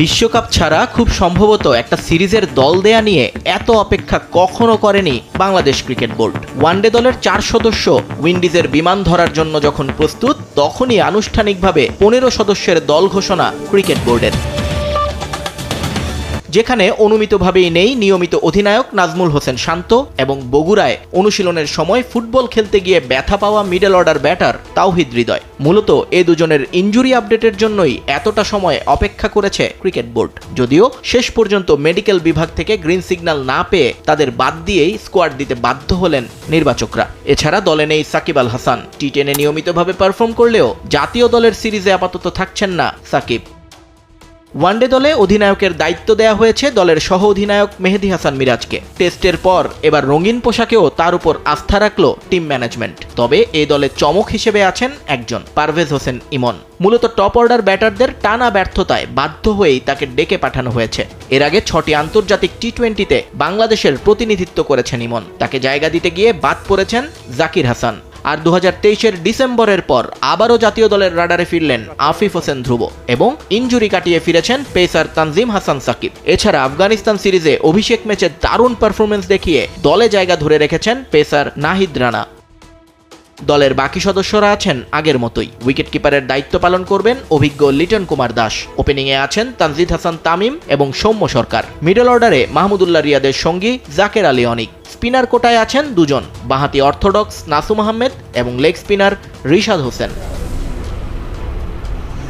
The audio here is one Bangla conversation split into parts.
বিশ্বকাপ ছাড়া খুব সম্ভবত একটা সিরিজের দল দেয়া নিয়ে এত অপেক্ষা কখনো করেনি বাংলাদেশ ক্রিকেট বোর্ড। ওয়ানডে দলের চার সদস্য উইন্ডিজের বিমান ধরার জন্য যখন প্রস্তুত, তখনই আনুষ্ঠানিকভাবে পনেরো সদস্যের দল ঘোষণা ক্রিকেট বোর্ডের। যেখানে অনুমিতভাবেই নেই নিয়মিত অধিনায়ক নাজমুল হোসেন শান্ত এবং বগুড়ায় অনুশীলনের সময় ফুটবল খেলতে গিয়ে ব্যথা পাওয়া middle order batter Towhid Hridoy. মূলত এ দুজনের ইঞ্জুরি আপডেটের জন্যই এতটা সময় অপেক্ষা করেছে ক্রিকেট বোর্ড যদিও শেষ পর্যন্ত মেডিকেল বিভাগ থেকে গ্রিন সিগন্যাল না পেয়ে তাদের বাদ দিয়েই স্কোয়াড দিতে বাধ্য হলেন নির্বাচকরা। এছাড়া দলে নেই সাকিব আল হাসান। টি টেনে নিয়মিতভাবে পারফর্ম করলেও জাতীয় দলের সিরিজে আপাতত থাকছেন না সাকিব। ওয়ানডে দলে অধিনায়কের দায়িত্ব দেয়া হয়েছে দলের সহ অধিনায়ক মেহেদি হাসান মিরাজকে। টেস্টের পর এবার রঙিন পোশাকেও তার উপর আস্থা রাখল টিম ম্যানেজমেন্ট। তবে এই দলে চমক হিসেবে আছেন একজন, পারভেজ হোসেন ইমন। মূলত টপ অর্ডার ব্যাটারদের টানা ব্যর্থতায় বাধ্য হয়েই তাকে ডেকে পাঠানো হয়েছে। এর আগে ছটি আন্তর্জাতিক টি টোয়েন্টিতে বাংলাদেশের প্রতিনিধিত্ব করেছেন ইমন। তাকে জায়গা দিতে গিয়ে বাদ পড়েছেন জাকির হাসান। আর দু হাজার ডিসেম্বরের পর আবারও জাতীয় দলের রাডারে ফিরলেন আফিফ হোসেন ধ্রুব এবং ইঞ্জুরি কাটিয়ে ফিরেছেন পেসার তানজিম হাসান সাকিব। এছাড়া আফগানিস্তান সিরিজে অভিষেক ম্যাচে দারুণ পারফরমেন্স দেখিয়ে দলে জায়গা ধরে রেখেছেন পেসার নাহিদ রানা। দলের বাকি সদস্যরা আছেন আগের মতোই। উইকেট কিপারের দায়িত্ব পালন করবেন অভিজ্ঞ লিটন কুমার দাস। ওপেনিংয়ে আছেন তানজিদ হাসান তামিম এবং সৌম্য সরকার। মিডল অর্ডারে মাহমুদুল্লাহ রিয়াদের সঙ্গী জাকের আলী অনিক। স্পিনার কোটায় আছেন দুজন, বাহাতি অর্থোডক্স নাসুম আহমেদ এবং লেগ স্পিনার রিশাদ হোসেন।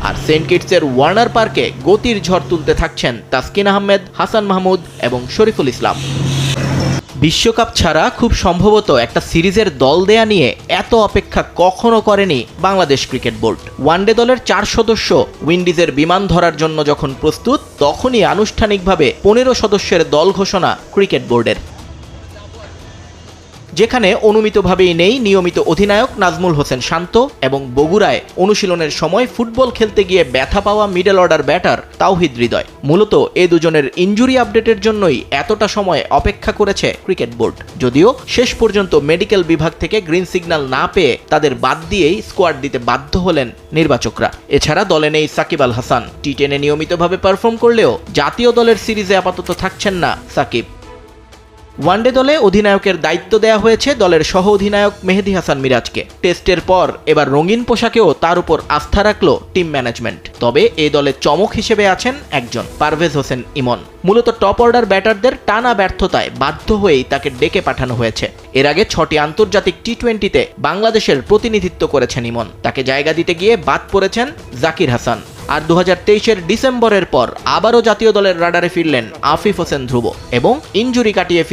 আর সেন্ট কিটসের ওয়ার্নার পার্কে গতির ঝড় তুলতে থাকছেন তাসকিন আহমেদ, হাসান মাহমুদ এবং শরীফুল ইসলাম। বিশ্বকাপ ছাড়া খুব সম্ভবত একটা সিরিজের দল দেয়া নিয়ে এত অপেক্ষা কখনো করেনি বাংলাদেশ ক্রিকেট বোর্ড। ওয়ানডে দলের চার সদস্য উইন্ডিজের বিমান ধরার জন্য যখন প্রস্তুত, তখনই আনুষ্ঠানিকভাবে পনেরো সদস্যের দল ঘোষণা ক্রিকেট বোর্ডের। যেখানে অনুমিতভাবেই নেই নিয়মিত অধিনায়ক নাজমুল হোসেন শান্ত এবং বগুড়ায় অনুশীলনের সময় ফুটবল খেলতে গিয়ে ব্যথা পাওয়া middle order batter Towhid Hridoy. মূলত এ দুজনের ইঞ্জুরি আপডেটের জন্যই এতটা সময় অপেক্ষা করেছে ক্রিকেট বোর্ড যদিও শেষ পর্যন্ত মেডিকেল বিভাগ থেকে গ্রিন সিগন্যাল না পেয়ে তাদের বাদ দিয়েই স্কোয়াড দিতে বাধ্য হলেন নির্বাচকরা। এছাড়া দলে নেই সাকিব আল হাসান। টি টেনে নিয়মিতভাবে পারফর্ম করলেও জাতীয় দলের সিরিজে আপাতত থাকছেন না সাকিব। ওয়ানডে দলে অধিনায়কের দায়িত্ব দেয়া হয়েছে দলের সহ অধিনায়ক মেহেদি হাসান মিরাজকে। টেস্টের পর এবার রঙিন পোশাকেও তার উপর আস্থা রাখল টিম ম্যানেজমেন্ট। তবে এই দলে চমক হিসেবে আছেন একজন, পারভেজ হোসেন ইমন। মূলত টপ অর্ডার ব্যাটারদের টানা ব্যর্থতায় বাধ্য হয়েই তাকে ডেকে পাঠানো হয়েছে। এর আগে ছটি আন্তর্জাতিক টি টোয়েন্টিতে বাংলাদেশের প্রতিনিধিত্ব করেছেন ইমন। তাকে জায়গা দিতে গিয়ে বাদ পড়েছেন জাকির হাসান। আর দু তেইশের ডিসেম্বরের পর আবারও জাতীয় দলের রাডারে ফিরলেন আফিফ হোসেন ধ্রুব এবং ইঞ্জুরি কাটিয়ে ফিরে